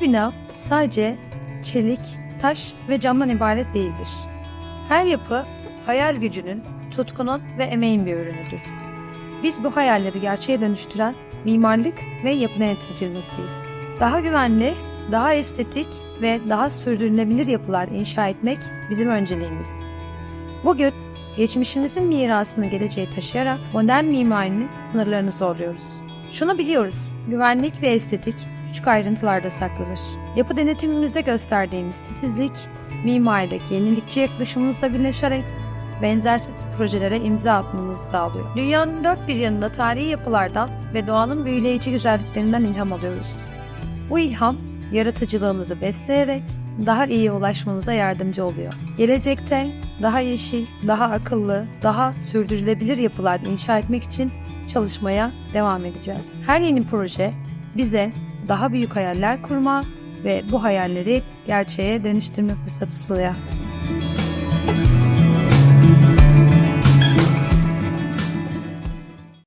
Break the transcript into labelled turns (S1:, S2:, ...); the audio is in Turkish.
S1: Bina sadece çelik, taş ve camdan ibaret değildir. Her yapı hayal gücünün, tutkunun ve emeğin bir ürünüdür. Biz bu hayalleri gerçeğe dönüştüren mimarlık ve yapı denetim firmasıyız. Daha güvenli, daha estetik ve daha sürdürülebilir yapılar inşa etmek bizim önceliğimiz. Bugün geçmişimizin mirasını geleceğe taşıyarak modern mimarinin sınırlarını zorluyoruz. Şunu biliyoruz, güvenlik ve estetik küçük ayrıntılarda saklanır. Yapı denetimimizde gösterdiğimiz titizlik, mimarideki yenilikçi yaklaşımımızla birleşerek benzersiz projelere imza atmamızı sağlıyor. Dünyanın dört bir yanında tarihi yapılardan ve doğanın büyüleyici güzelliklerinden ilham alıyoruz. Bu ilham yaratıcılığımızı besleyerek daha iyi ulaşmamıza yardımcı oluyor. Gelecekte daha yeşil, daha akıllı, daha sürdürülebilir yapılar inşa etmek için çalışmaya devam edeceğiz. Her yeni proje bize daha büyük hayaller kurma ve bu hayalleri gerçeğe dönüştürme fırsatı sunuyor.